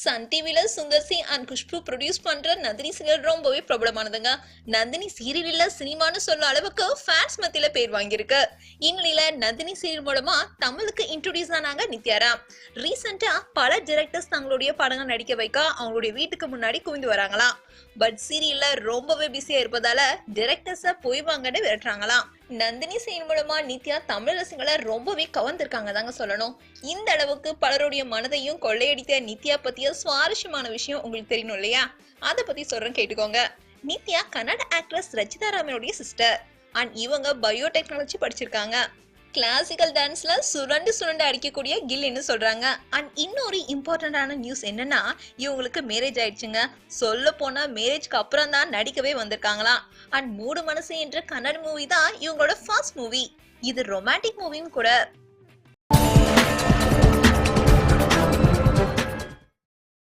Sun டிவில Sundar C and Khushbu produce பண்ற Nandini serial ரொம்பவே பிரபலமானதுங்க. நந்தினி சீரியல் இல்ல சினிமான்னு சொல்ல அளவுக்கு ஃபேன்ஸ் மத்தியில பேர் வாங்கியிருக்கு. இந்நிலையில நந்தினி சீரியல் மூலமா தமிழுக்கு இன்ட்ரோடியூஸ் ஆனாங்க நித்யாரா ரீசெண்டா பல டிரெக்டர்ஸ் தங்களுடைய படங்கள் நடிக்க வைக்க அவங்களுடைய வீட்டுக்கு முன்னாடி குவிந்து வராங்களாம். பட் சீரியல்ல ரொம்பவே பிஸியா இருப்பதால டிரெக்டர்ஸ போய் வாங்கன்னு விரட்டுறாங்களாம். நந்தினி சீரியல் மூலமா நித்யா தமிழ் ரசிகளை ரொம்பவே கவர்ந்திருக்காங்க தாங்க சொல்லணும். இந்த அளவுக்கு பலருடைய மனதையும் கொள்ளையடித்த நித்யா பத்திய சுவாரஸ்யமான விஷயம் உங்களுக்கு தெரியணும் இல்லையா? அதை பத்தி சொல்றேன் கேட்டுக்கோங்க. நித்யா கன்னட ஆக்ட்ரஸ் ரச்சிதா ராமனுடைய சிஸ்டர் அண்ட் இவங்க பயோடெக்னாலஜி படிச்சிருக்காங்க. கிளாசிக்கல் டான்ஸ்ல சுரண்டு சுரண்டு அடிக்கக்கூடிய கில்லின்னு சொல்றாங்க. அண்ட் இன்னொரு இம்பார்ட்டன்டான நியூஸ் என்னன்னா இவங்களுக்கு மேரேஜ் ஆயிடுச்சுங்க. சொல்ல போனா மேரேஜ்க்கு அப்புறம் தான் நடிக்கவே வந்திருக்காங்களாம் அண்ட் மூடு மனசு என்ற கன்னட மூவி தான் இவங்களோட ஃபர்ஸ்ட் மூவி இது ரொமான்டிக் மூவியும் கூட